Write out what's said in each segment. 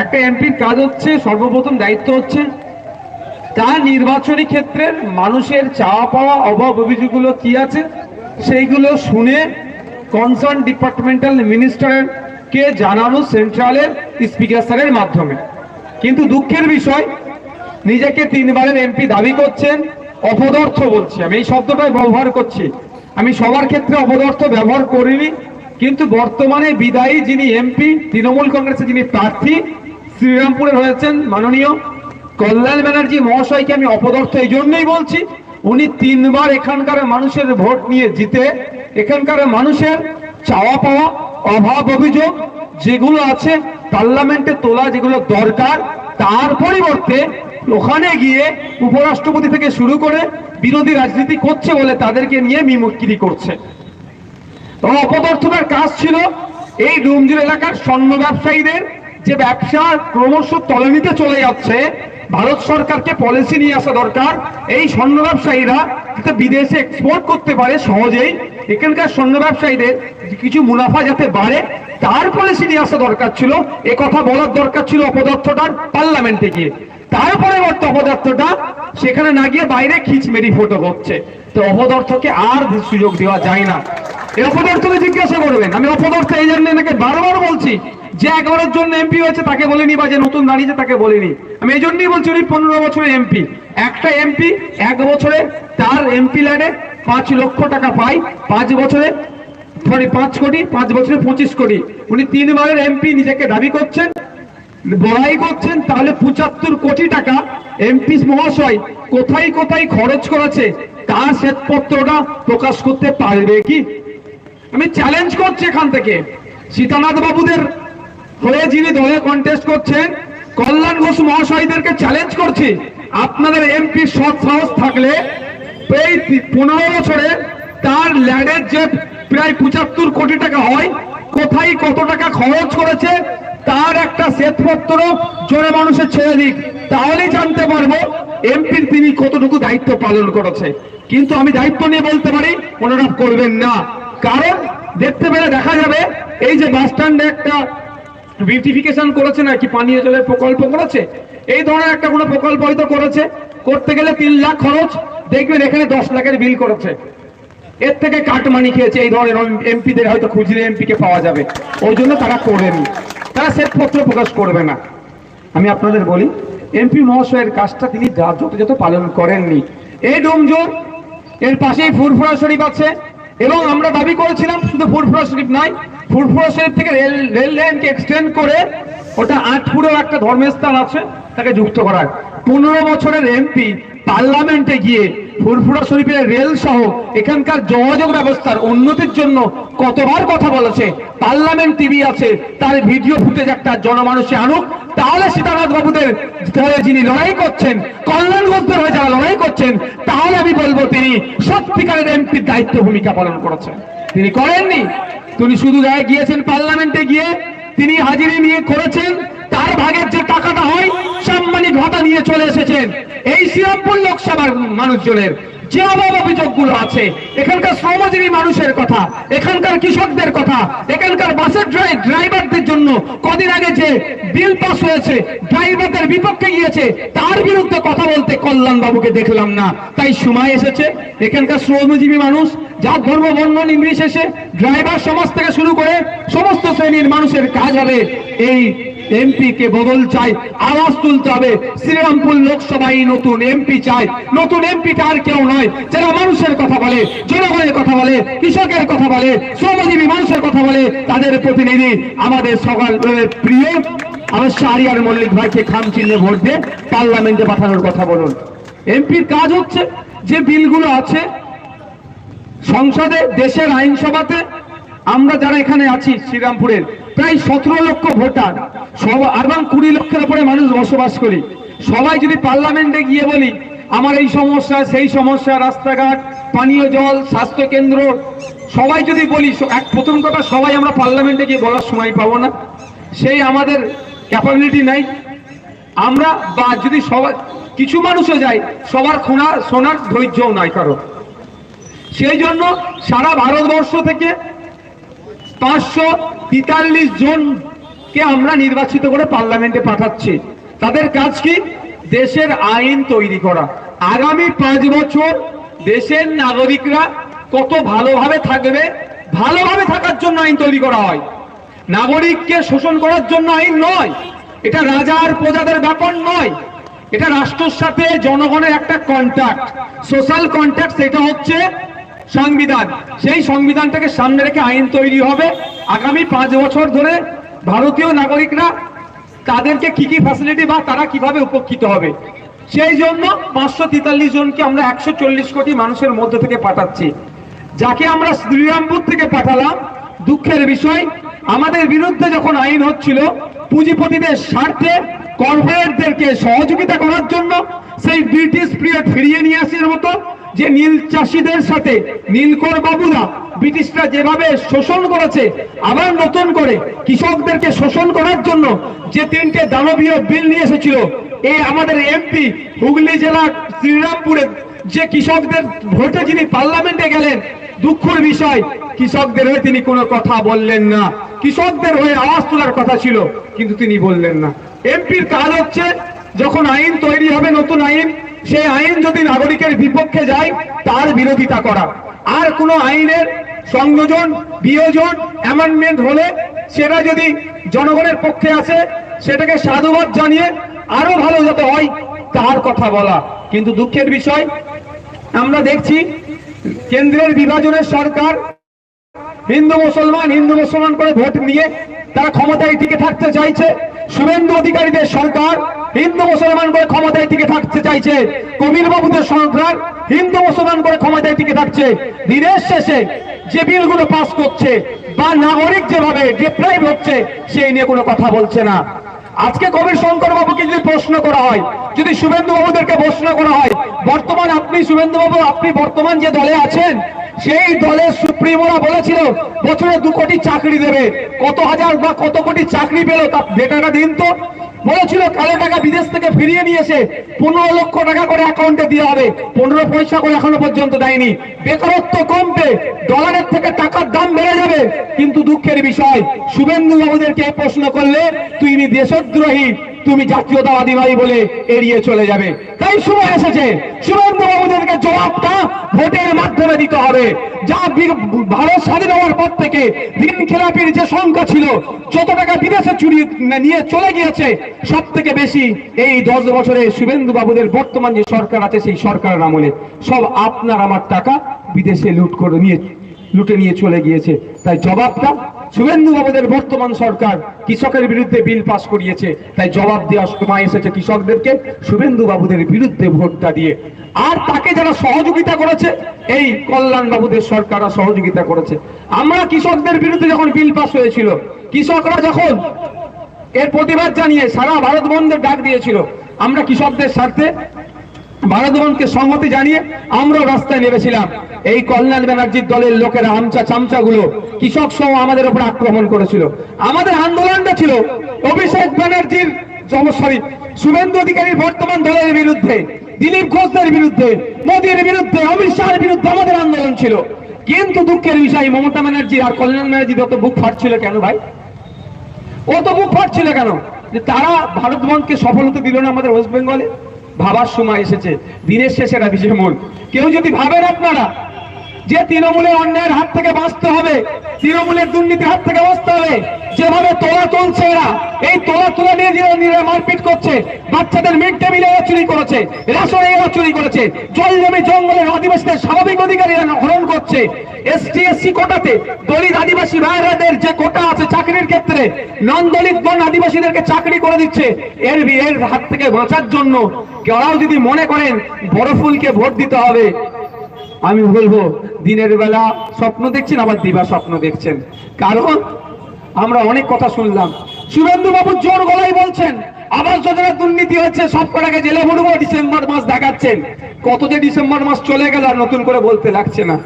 একটা এমপির কাজ হচ্ছে, সর্বপ্রথম দায়িত্ব হচ্ছে তার নির্বাচনী ক্ষেত্রে মানুষের চাওয়া পাওয়া, অভাব অভিযোগগুলো কি আছে, সেইগুলো শুনে কনসার্ন ডিপার্টমেন্টাল মিনিস্টারের কে জানানো সেন্ট্রালের স্পিকার স্যারের মাধ্যমে। কিন্তু দুঃখের বিষয়, নিজেকে তিনবারের এমপি দাবি করছেন, অপদার্থ বলছি আমি, এই শব্দটাই ব্যবহার করছি। আমি সবার ক্ষেত্রে অপদার্থ ব্যবহার করিনি কিন্তু বর্তমানে বিদায়ী যিনি এমপি তৃণমূল কংগ্রেসের যিনি প্রার্থী শ্রীরামপুরের হয়েছেন মাননীয় কল্যাণ ব্যানার্জি মহাশয়কে আমি অপদর্থ এই জন্যই বলছি, উনি তিনবার এখানকার মানুষের ভোট নিয়ে জিতে, এখানকার মানুষের চাওয়া পাওয়া, অভাব অভিযোগ যেগুলো আছে পার্লামেন্টে তোলা যেগুলো দরকার, তার পরিবর্তে ওখানে গিয়ে উপরাষ্ট্রপতি থেকে শুরু করে বিরোধী রাজনীতি করছে বলে তাদেরকে নিয়ে মিমুক্তি করছে। অপদার্থতার কাজ ছিল এই ডুমজুর এলাকার স্বর্ণ ব্যবসায়ীদের যে ব্যবসা ক্রমশ তলানিতে চলে যাচ্ছে, ভারত সরকারকে পলিসি নিয়ে আসা দরকার। এই স্বর্ণ ব্যবসায়ীরা বিদেশে এক্সপোর্ট করতে পারে সহজেই, এখানকার স্বর্ণ ব্যবসায়ীদের কিছু মুনাফা যাতে বাড়ে, তার পলিসি নিয়ে আসা দরকার ছিল। এ কথা বলার দরকার ছিল অপদার্থটার পার্লামেন্টে গিয়ে। তারপরে বর্ত অপদার্থটা সেখানে না গিয়ে বাইরে খিচমেরি ফটো হচ্ছে। তো অপদার্থকে আর সুযোগ দেওয়া যায় না। এই জিজ্ঞাসা করবেন। আমি অপদার্থ এই জন্য এনাকে বারবার বলছি, যে একবারের জন্য এমপি হয়েছে তাকে বলিনি বা যে নতুন দাঁড়িয়েছে তাকে বলিনি। আমি এই জন্যই বলছি, উনি পনেরো বছরের এমপি। একটা এমপি এক বছরে তার এমপি ল্যাডে পাঁচ লক্ষ টাকা পায়, পাঁচ বছরে সরি পাঁচ কোটি, পাঁচ বছরে পঁচিশ কোটি। উনি তিনবারের এমপি, নিজেকে দাবি করছেন বড়াই করছেন, তাহলে পঁচাত্তর কোটি টাকা এমপি মহাশয় কোথায় কোথায় খরচ করেছে, তার শ্বেতপত্রটা প্রকাশ করতে পারবে কি? আমি চ্যালেঞ্জ করছি এখান থেকে। সীতানাথ বাবুদের হয়ে যিনি দলে কন্টেস্ট করছেন, কল্যাণ ঘোষ মহাশয়দেরকে চ্যালেঞ্জ করছি। আপনাদের এমপি সৎ সাহস থাকলে এই পনেরো বছরে তার ল্যাডের যে প্রায় পঁচাত্তর কোটি টাকা হয়। কোথায় কত টাকা খরচ করেছে, তার একটা শ্বেতপত্র জোরে মানুষের ছেড়ে দিক। তাহলেই জানতে পারব এমপির তিনি কতটুকু দায়িত্ব পালন করেছে। কিন্তু আমি দায়িত্ব নিয়ে বলতে পারি ওনারা করবেন না। কারণ দেখতে পেলে দেখা যাবে। এই যে বাস স্ট্যান্ডে একটা বিউটিফিকেশন করেছে নাকি, পানীয় জলের প্রকল্প করেছে? এই ধরনের একটা কোনো প্রকল্প হয়তো করেছে। করতে গেলে তিন লাখ খরচ। দেখবেন এখানে দশ লাখের বিল করেছে। এর থেকে কাটমানি খেয়েছে। এই ধরনের এমপিদের হয়তো খুঁজলে এমপি কে পাওয়া যাবে। ওই জন্য তারা করেনি। তারা শ্বেতপত্র প্রকাশ করবে না। আমি আপনাদের বলি, এমপি মহাশয়ের কাজটা তিনি যথাযথ পালন করেননি। এই ডোমজোর, এর পাশেই ফুরফুরা শরীফ আছে। এবং আমরা দাবি করেছিলাম শুধু ফুরফুরা শরীফ নয়, ফুরফুরা শরীফ থেকে রেল রেল লাইনকে এক্সটেন্ড করে ওটা আটপুরেও একটা ধর্মস্থান আছে, তাকে যুক্ত করার। পনেরো বছরের এমপি পার্লামেন্টে গিয়ে ফুরফুরা শরীফের রেল সহ এখানকার যোগাযোগ ব্যবস্থার উন্নতির জন্য কতবার কথা বলেছে, পার্লামেন্ট টিভি আছে, তার ভিডিও ফুটেজ একটা জনমানুষে আনুক, তাহলে সীতানাথ বাবুদের হয়ে যিনি লড়াই করছেন, কল্যাণ ঘোষদের হয়ে যারা লড়াই করছেন, তাহলে আমি বলব তিনি সত্যিকারের এমপির দায়িত্ব ভূমিকা পালন করেছেন। তিনি করেননি, তিনি শুধু গায়ে গিয়েছেন পার্লামেন্টে গিয়ে, তিনি হাজিরি নিয়ে করেছেন তার ভাগের যে টাকাটা হয়, সাম্মানিক ভাতা নিয়ে চলে এসেছেন। এই শ্রীরামপুর লোকসভার মানুষজনের যে অভাব অভিযোগগুলো আছে, এখানকার শ্রমজীবী মানুষের কথা, এখানকার কৃষকদের কথা, এখানকার বাসের ড্রাই- ড্রাইভারদের জন্য কদিন আগে যে বিল পাস হয়েছে, ড্রাইভারদের বিপক্ষে গিয়েছে, তার বিরুদ্ধে কথা বলতে কল্যাণ বাবুকে দেখলাম না। তাই সময় এসেছে, এখানকার শ্রমজীবী মানুষ, যার ধর্ম, বর্ণ নির্বিশেষে ড্রাইভার সমাজ থেকে শুরু করে সমস্ত শ্রেণির মানুষের কাজ হবে এই এমপি কে বদল চাই আওয়াজ তুলতে হবে। শ্রীরামপুর লোকসভায় নতুন এমপি চাই নতুন এমপি আর কেউ নয়, যারা মানুষের কথা বলে, জনগণের কথা বলে, কৃষকের কথা বলে, শ্রমজীবী মানুষের কথা বলে, তাদের প্রতিনিধি আমাদের সকাল প্রিয়। আমার শাহরিয়ার মল্লিক ভাইকে খাম চিহ্নে ভোট দিয়ে পার্লামেন্টে পাঠানোর কথা বলুন। এমপির কাজ হচ্ছে যে বিলগুলো আছে, সংসদে, দেশের আইনসভাতে, আমরা যারা এখানে আছি, শ্রীরামপুরের প্রায় সতেরো লক্ষ ভোটার। সব এবং কুড়ি লক্ষের উপরে মানুষ বসবাস করি। সবাই যদি পার্লামেন্টে গিয়ে বলি, আমার এই সমস্যা, সেই সমস্যা, রাস্তাঘাট, পানীয় জল স্বাস্থ্য কেন্দ্র সবাই যদি বলি এক প্রথম কথা, সবাই আমরা পার্লামেন্টে গিয়ে বলার সময় পাবো না। সেই আমাদের ক্যাপাবিলিটি নাই। আমরা বা যদি সবাই, কিছু মানুষও যায়, সবার খোনা, শোনার ধৈর্যও নাই কারও। সেই জন্য সারা ভারতবর্ষ থেকে পাঁচশো তেতাল্লিশ জন কে আমরা নির্বাচিত করে পার্লামেন্টে পাঠাচ্ছি। তাদের কাজ কি? দেশের আইন তৈরি করা। আগামী পাঁচ বছর দেশের নাগরিকরা কত ভালোভাবে থাকবে? ভালোভাবে থাকার জন্য আইন তৈরি করা হয়। নাগরিককে শোষণ করার জন্য আইন নয়। এটা রাজা আর প্রজাদের ব্যাপার নয়। এটা রাষ্ট্রের সাথে জনগণের একটা কন্ট্যাক্ট সোশ্যাল কন্ট্যাক্ট সেটা হচ্ছে সংবিধান। সেই সংবিধানটাকে সামনে রেখে আইন তৈরি হবে। আগামী পাঁচ বছর ধরে ভারতীয় নাগরিকরা তাদেরকে কি কি ফ্যাসিলিটি বা তারা কীভাবে উপকৃত হবে? সেই জন্য পাঁচশো তেতাল্লিশ জনকে আমরা একশো চল্লিশ কোটি মানুষের মধ্যে থেকে পাঠাচ্ছি। যাকে আমরা শ্রীরামপুর থেকে পাঠালাম, দুঃখের বিষয়, আমাদের বিরুদ্ধে যখন আইন হচ্ছিল, পুঁজিপতিদের স্বার্থে কর্পোরেটদেরকে সহযোগিতা করার জন্য সেই ব্রিটিশ পিরিয়ড ফিরিয়ে নিয়ে আসার মতো যে নীল চাষিদের সাথে নীলকর বাবুরা ব্রিটিশরা যেভাবে শোষণ করেছে, আবার নতুন করে কৃষকদেরকে শোষণ করার জন্য যে তিনটে দানবীয় বিল নিয়ে এসেছিল, এই আমাদের এমপি হুগলি জেলা শ্রীরামপুরে যে কৃষকদের ভোটে যিনি পার্লামেন্টে গেলেন, দুঃখের বিষয়, কৃষকদের হয়ে তিনি কোনো কথা বললেন না। কৃষকদের হয়ে আওয়াজ তোলার কথা ছিল, কিন্তু তিনি বললেন না। এমপির কাজ হচ্ছে যখন আইন তৈরি হবে, নতুন আইন সেই আইন যদি নাগরিকের বিপক্ষে যায়, তার বিরোধিতা করা। আর কোনো আইনের সংযোজন, বিয়োজন অ্যামেন্ডমেন্ট হলে সেটা যদি জনগণের পক্ষে আসে, সেটাকে সাধুবাদ জানিয়ে আরও ভালো যাতে হয়, তার কথা বলা। কিন্তু দুঃখের বিষয়, আমরা দেখছি কেন্দ্রের বিভাজনের সরকার হিন্দু মুসলমান হিন্দু মুসলমান করে ভোট নিয়ে তারা ক্ষমতায় টিকে থাকতে চাইছে। শুভেন্দু অধিকারীদের সরকার হিন্দু মুসলমান করে ক্ষমতায় টিকে থাকতে চাইছে কবির বাবুদের সরকার হিন্দু মুসলমান করে ক্ষমতায় টিকে থাকছে। দিনের শেষে যে বিলগুলো পাস করছে বা নাগরিক যেভাবে ডিপ্রাইভ হচ্ছে, সেই নিয়ে কোনো কথা বলছে না। আজকে কবির শঙ্কর বাবুকে যদি প্রশ্ন করা হয়, যদি শুভেন্দু বাবুদেরকে প্রশ্ন করা হয়, বর্তমান আপনি শুভেন্দু বাবু, আপনি বর্তমান যে দলে আছেন, সেই দলের সুপ্রিমোরা বলেছিল, বছরে দু কোটি চাকরি দেবে। কত হাজার বা কত কোটি চাকরি পেল তার ডেটাটা দিন তো। বলেছিল কালো টাকা বিদেশ থেকে ফিরিয়ে নিয়ে এসে পনেরো লক্ষ টাকা করে অ্যাকাউন্টে দিয়ে হবে। পনেরো পয়সা করে এখনও পর্যন্ত দেয়নি। বেকারত্ব কমবে ডলারের থেকে টাকার দাম বেড়ে যাবে। কিন্তু দুঃখের বিষয় শুভেন্দু বাবুদেরকে প্রশ্ন করলে, তুই দেশদ্রোহী তুমি জাতীয়তাবাদী নয় বলে এড়িয়ে চলে যাবে। তাই সময় এসেছে। শুভেন্দু বাবুদেরকে জবাবটা ভোটের মাধ্যমে দিতে হবে। যা ভারত স্বাধীন হওয়ার পর থেকে ঋণ খেলাপির যে সংখ্যা ছিল, যত টাকা বিদেশে চুরি নিয়ে চলে গিয়েছে সব থেকে বেশি এই দশ বছরে শুভেন্দু বাবুদের বর্তমান যে সরকার আছে, সেই সরকারের আমলে সব আপনার আমার টাকা বিদেশে লুট করে নিয়ে লুটে নিয়ে চলে গিয়েছে। তাই জবাবটা শুভেন্দু বাবুদের বর্তমান সরকার কৃষকের বিরুদ্ধে বিল পাস করিয়েছে। তাই জবাব দেওয়ার সময় এসেছে কৃষকদেরকে শুভেন্দু বাবুদের বিরুদ্ধে ভোটটা দিয়ে। আর তাকে যারা সহযোগিতা করেছে, এই কল্যাণ বাবুদের সরকাররা সহযোগিতা করেছে। আমরা কৃষকদের বিরুদ্ধে যখন বিল পাস হয়েছিল, কৃষকরা যখন এর প্রতিবাদ জানিয়ে সারা ভারত বন্ধের ডাক দিয়েছিল, আমরা কৃষকদের স্বার্থে ভারত বন্ধকে সংহতি জানিয়ে আমরাও রাস্তায় নেমেছিলাম। এই কল্যাণ ব্যানার্জির দলের লোকেরা আমচা চামচা গুলো কৃষক সহ আমাদের উপর আক্রমণ করেছিল। আমাদের আন্দোলনটা ছিল অভিষেক ব্যানার্জির সরি শুভেন্দু অধিকারীর বর্তমান দলের বিরুদ্ধে, দিলীপ ঘোষদের বিরুদ্ধে, মোদীর বিরুদ্ধে, অমিত শাহের বিরুদ্ধে আমাদের আন্দোলন ছিল। কিন্তু দুঃখের বিষয়, মমতা ব্যানার্জি আর কল্যাণ ব্যানার্জি যত বুক ফাটছিল কেন ভাই? ও তো বুক ফাটছিল কেন? যে তারা ভারত বন্ধকে সফল হতে দিল না আমাদের ওয়েস্ট বেঙ্গলে? ভাবার সময় এসেছে। দিনের শেষে রাখি মূল কেউ যদি ভাবেন আপনারা যে তৃণমূলের অন্যায়ের হাত থেকে বাঁচতে হবে, তৃণমূলের দুর্নীতির হাত থেকে বাঁচতে হবে, যেভাবে তোলা তুলছে এরা, এই তোলা তুলে নিয়ে মারপিট করছে, বাচ্চাদের মিড ডে মিলে চুরি করেছে, রেশনে এরা চুরি করেছে জল জমি জঙ্গলের আদিবাসীদের স্বাভাবিক অধিকার এরা হরণ করছে, এসটি, এসসি কোটাতে দলিত আদিবাসী ভাইরাদের যে কোটা আছে চাকরির ক্ষেত্রে নন দলিত বন আদিবাসীদেরকে চাকরি করে দিচ্ছে, এর বি- এর হাত থেকে বাঁচার জন্য কেউ যদি মনে করেন বড় ফুলকে ভোট দিতে হবে আমি বলব, দিনের বেলা স্বপ্ন দেখছেন, আবার দিবা স্বপ্ন দেখছেন। কারণ আমরা অনেক কথা শুনলাম। শুভেন্দু বাবু জোর গলায় বলছেন আবাস যোজনা দুর্নীতি হচ্ছে, সব কটাকে জেলে ভরবো, ডিসেম্বর মাস দেখাচ্ছেন। কত যে ডিসেম্বর মাস চলে গেল আর নতুন করে বলতে লাগছে না।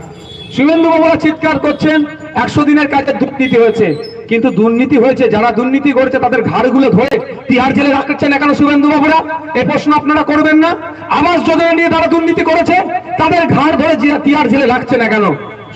শুভেন্দু বাবুরা চিৎকার করছেন, একশো দিনের কাজে দুর্নীতি হয়েছে। কিন্তু দুর্নীতি হয়েছে, যারা দুর্নীতি করেছে, তাদের ঘাড়গুলো ধরে তিহার জেলে রাখছেন এখনও শুভেন্দু বাবুরা? এ প্রশ্ন আপনারা করবেন না। আবাস যোজনা নিয়ে তারা দুর্নীতি করেছে, তাদের ঘাড় ধরে তিহার জেলে রাখছে না কেন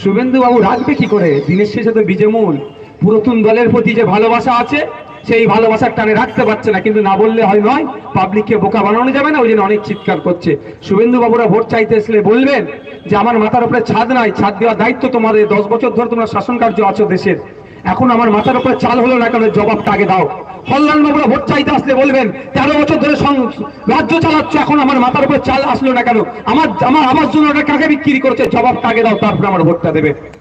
শুভেন্দু বাবু রাখবে কি করে? দিনের শেষে তো বিজেমূল। পুরাতন দলের প্রতি যে ভালোবাসা আছে, সেই ভালোবাসার টানে রাখতে পারছে না। কিন্তু না বললে হয় নয়, পাবলিককে বোকা বানানো যাবে না, ওই জন্য অনেক চিৎকার করছে। শুভেন্দু বাবুরা ভোট চাইতে আসলে বলবেন যে, আমার মাথার উপরে ছাদ নাই, ছাদ দেওয়ার দায়িত্ব তোমাদের। দশ বছর ধরে তোমরা শাসন কার্য আছো দেশের। এখন আমার মাথার উপরে চাল হলো না কেন? জবাবটা আগে দাও। কল্যাণ বাবুরা ভোট চাইতে আসলে বলবেন, তেরো বছর ধরে রাজ্য চালাচ্ছ, এখন আমার মাথার উপর চাল আসলো না কেন? আমার আমার আবাস জন্য কাকে বিক্রি করছে? জবাবটা আগে দাও? তারপরে আমার ভোটটা দেবে।